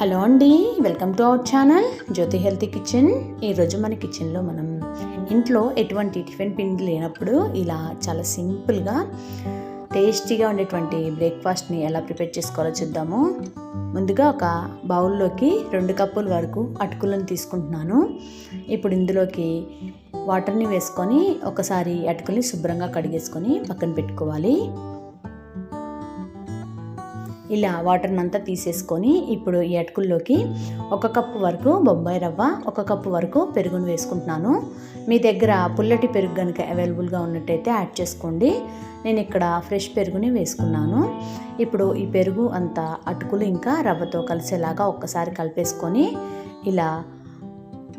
Hello అండి welcome to our channel Jyothi healthy kitchen. ఈరోజు మన కిచెన్లో మనం ఇంట్లో ఎటువంటి టిఫిన్ పిండి లేనప్పుడు ఇలా చాలా సింపుల్గా టేస్టీగా ఉండేటువంటి బ్రేక్ఫాస్ట్ని ఎలా ప్రిపేర్ చేసుకోవాలో చూద్దాము. ముందుగా ఒక బౌల్లోకి రెండు కప్పుల వరకు అటుకులను తీసుకుంటున్నాను. ఇప్పుడు ఇందులోకి వాటర్ని వేసుకొని ఒకసారి అటుకుల్ని శుభ్రంగా కడిగేసుకొని పక్కన పెట్టుకోవాలి. ఇలా వాటర్ని అంతా తీసేసుకొని ఇప్పుడు ఈ అటుకుల్లోకి ఒక కప్పు వరకు బొంబాయి రవ్వ ఒక కప్పు వరకు పెరుగును వేసుకుంటున్నాను. మీ దగ్గర పుల్లటి పెరుగు కనుక అవైలబుల్గా ఉన్నట్టయితే యాడ్ చేసుకోండి. నేను ఇక్కడ ఫ్రెష్ పెరుగుని వేసుకున్నాను. ఇప్పుడు ఈ పెరుగు అంతా అటుకులు ఇంకా రవ్వతో కలిసేలాగా ఒక్కసారి కలిపేసుకొని ఇలా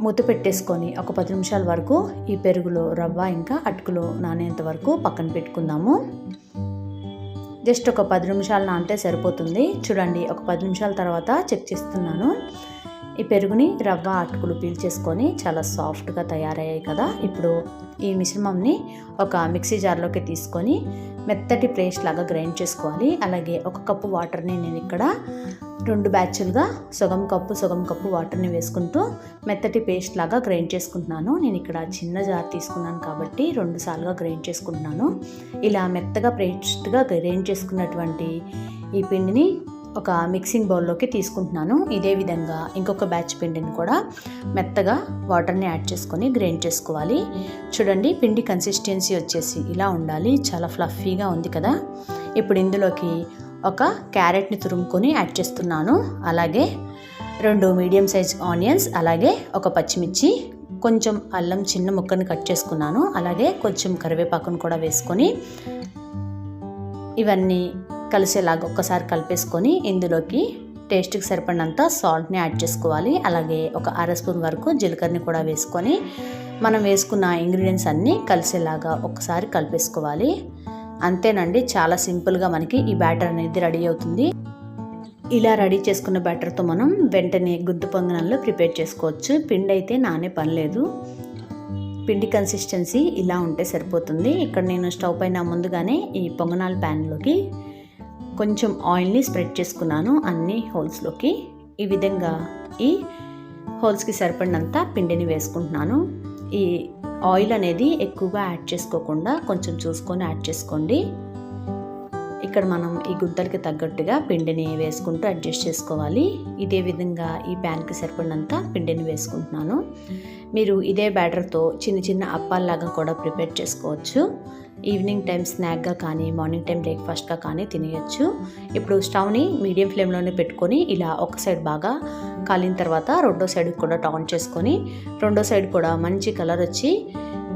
మూత పెట్టేసుకొని ఒక పది నిమిషాల వరకు ఈ పెరుగులో రవ్వ ఇంకా అటుకులు నానేంత వరకు పక్కన పెట్టుకుందాము. జస్ట్ ఒక పది నిమిషాలు నానితే సరిపోతుంది. చూడండి ఒక పది నిమిషాల తర్వాత చెక్ చేస్తున్నాను. ఈ పెరుగుని రవ్వ అటుకులు పీల్చేసుకొని చాలా సాఫ్ట్గా తయారయ్యాయి కదా. ఇప్పుడు ఈ మిశ్రమంని ఒక మిక్సీ జార్లోకి తీసుకొని మెత్తటి పేస్ట్ లాగా గ్రైండ్ చేసుకోవాలి. అలాగే ఒక కప్పు వాటర్ని నేను ఇక్కడ రెండు బ్యాచ్లుగా సగం కప్పు సగం కప్పు వాటర్ని వేసుకుంటూ మెత్తటి పేస్ట్ లాగా గ్రైండ్ చేసుకుంటున్నాను. నేను ఇక్కడ చిన్న జార్ తీసుకున్నాను కాబట్టి రెండు సార్లుగా గ్రైండ్ చేసుకుంటున్నాను. ఇలా మెత్తగా పేస్ట్గా గ్రైండ్ చేసుకున్నటువంటి ఈ పిండిని ఒక మిక్సింగ్ బౌల్లోకి తీసుకుంటున్నాను. ఇదే విధంగా ఇంకొక బ్యాచ్ పిండిని కూడా మెత్తగా వాటర్ని యాడ్ చేసుకొని గ్రైండ్ చేసుకోవాలి. చూడండి పిండి కన్సిస్టెన్సీ వచ్చేసి ఇలా ఉండాలి. చాలా ఫ్లఫీగా ఉంది కదా. ఇప్పుడు ఇందులోకి ఒక క్యారెట్ని తురుముకొని యాడ్ చేస్తున్నాను. అలాగే రెండు మీడియం సైజ్ ఆనియన్స్ అలాగే ఒక పచ్చిమిర్చి కొంచెం అల్లం చిన్న ముక్కని కట్ చేసుకున్నాను. అలాగే కొంచెం కరివేపాకును కూడా వేసుకొని ఇవన్నీ కలిసేలాగా ఒక్కసారి కలిపేసుకొని ఇందులోకి టేస్ట్కి సరిపడినంత సాల్ట్ని యాడ్ చేసుకోవాలి. అలాగే ఒక అర స్పూన్ వరకు జీలకర్రని కూడా వేసుకొని మనం వేసుకున్న ఇంగ్రీడియంట్స్ అన్నీ కలిసేలాగా ఒకసారి కలిపేసుకోవాలి. అంతేనండి చాలా సింపుల్గా మనకి ఈ బ్యాటర్ అనేది రెడీ అవుతుంది. ఇలా రెడీ చేసుకున్న బ్యాటర్తో మనం వెంటనే గుద్దు పొంగనాల్లో ప్రిపేర్ చేసుకోవచ్చు. పిండి అయితే నానే పని లేదు. పిండి కన్సిస్టెన్సీ ఇలా ఉంటే సరిపోతుంది. ఇక్కడ నేను స్టవ్ పైన ముందుగానే ఈ పొంగనాల ప్యాన్లోకి కొంచెం ఆయిల్ని స్ప్రెడ్ చేసుకున్నాను అన్ని హోల్స్లోకి. ఈ విధంగా ఈ హోల్స్కి సరిపడినంత పిండిని వేసుకుంటున్నాను. ఈ ఆయిల్ అనేది ఎక్కువగా యాడ్ చేసుకోకుండా కొంచెం చూసుకొని యాడ్ చేసుకోండి. ఇక్కడ మనం ఈ గుద్దలకి తగ్గట్టుగా పిండిని వేసుకుంటూ అడ్జస్ట్ చేసుకోవాలి. ఇదే విధంగా ఈ ప్యాన్కి సరిపడినంత పిండిని వేసుకుంటున్నాను. మీరు ఇదే బ్యాటర్తో చిన్న చిన్న అప్పాల్లాగా కూడా ప్రిపేర్ చేసుకోవచ్చు. ఈవినింగ్ టైం స్నాక్గా కానీ మార్నింగ్ టైం బ్రేక్ఫాస్ట్గా కానీ తినేయచ్చు. ఇప్పుడు స్టవ్ని మీడియం ఫ్లేమ్లోనే పెట్టుకొని ఇలా ఒక సైడ్ బాగా కాలిన తర్వాత రెండో సైడ్ కూడా టౌన్ చేసుకొని రెండో సైడ్ కూడా మంచి కలర్ వచ్చి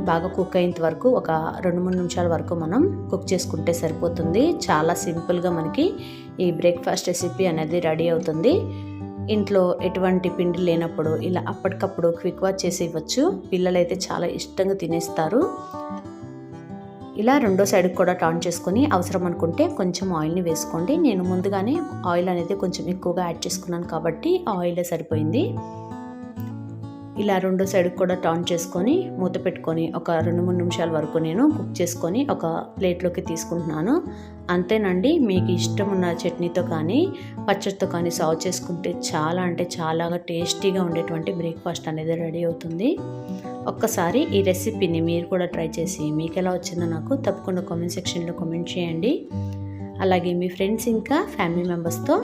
బాగా కుక్ అయ్యేంత వరకు ఒక రెండు మూడు నిమిషాల వరకు మనం కుక్ చేసుకుంటే సరిపోతుంది. చాలా సింపుల్గా మనకి ఈ బ్రేక్ఫాస్ట్ రెసిపీ అనేది రెడీ అవుతుంది. ఇంట్లో ఎటువంటి పిండి లేనప్పుడు ఇలా అప్పటికప్పుడు క్విక్ వాచ్ చేసి ఇవ్వచ్చు. పిల్లలైతే చాలా ఇష్టంగా తినేస్తారు. ఇలా రెండో సైడ్ కూడా టర్న్ చేసుకొని అవసరం అనుకుంటే కొంచెం ఆయిల్ని వేసుకోండి. నేను ముందుగానే ఆయిల్ అనేది కొంచెం ఎక్కువగా యాడ్ చేసుకున్నాను కాబట్టి ఆయిలే సరిపోయింది. ఇలా రెండో సైడ్ కూడా టర్న్ చేసుకొని మూత పెట్టుకొని ఒక రెండు మూడు నిమిషాల వరకు నేను కుక్ చేసుకొని ఒక ప్లేట్లోకి తీసుకుంటున్నాను. అంతేనండి మీకు ఇష్టం ఉన్న చట్నీతో కానీ పచ్చడితో కానీ సర్వ్ చేసుకుంటే చాలా అంటే చాలా టేస్టీగా ఉండేటువంటి బ్రేక్ఫాస్ట్ అనేది రెడీ అవుతుంది. ఒక్కసారి ఈ రెసిపీని మీరు కూడా ట్రై చేసి మీకు ఎలా వచ్చిందో నాకు తప్పకుండా కామెంట్ సెక్షన్లో కామెంట్ చేయండి. అలాగే మీ ఫ్రెండ్స్ ఇంకా ఫ్యామిలీ మెంబర్స్తో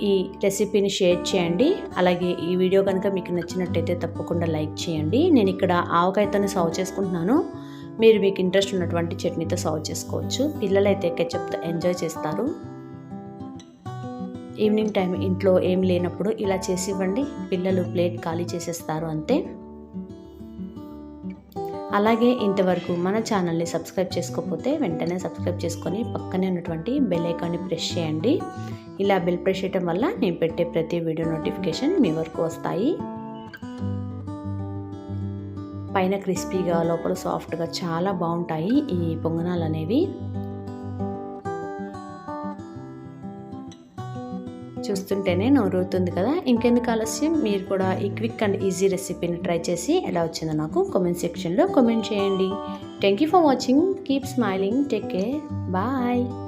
ఈ రెసిపీని షేర్ చేయండి. అలాగే ఈ వీడియో కనుక మీకు నచ్చినట్టయితే తప్పకుండా లైక్ చేయండి. నేను ఇక్కడ ఆవకాయతోనే సర్వ్ చేసుకుంటున్నాను. మీరు మీకు ఇంట్రెస్ట్ ఉన్నటువంటి చట్నీతో సర్వ్ చేసుకోవచ్చు. పిల్లలైతే కెచప్తో ఎంజాయ్ చేస్తారు. ఈవినింగ్ టైం ఇంట్లో ఏం లేనప్పుడు ఇలా చేసి ఇవ్వండి. పిల్లలు ప్లేట్ ఖాళీ చేసేస్తారు అంతే. అలాగే ఇంతవరకు మన ఛానల్ని సబ్స్క్రైబ్ చేసుకోకపోతే వెంటనే సబ్స్క్రైబ్ చేసుకొని పక్కనే ఉన్నటువంటి బెల్ ఐకాన్ని ప్రెస్ చేయండి. ఇలా బెల్ ప్రెస్ చేయడం వల్ల నేను పెట్టే ప్రతి వీడియో నోటిఫికేషన్ మీ వరకు వస్తాయి. పైన క్రిస్పీగా లోపల సాఫ్ట్గా చాలా బాగుంటాయి ఈ పొంగనాలు అనేవి చూస్తుంటేనే నోరవుతుంది కదా. ఇంకెందుకు ఆలస్యం? మీరు కూడా ఈ క్విక్ అండ్ ఈజీ రెసిపీని ట్రై చేసి ఎలా వచ్చిందో నాకు కామెంట్ సెక్షన్లో కామెంట్ చేయండి. Thank you for watching keep smiling take care bye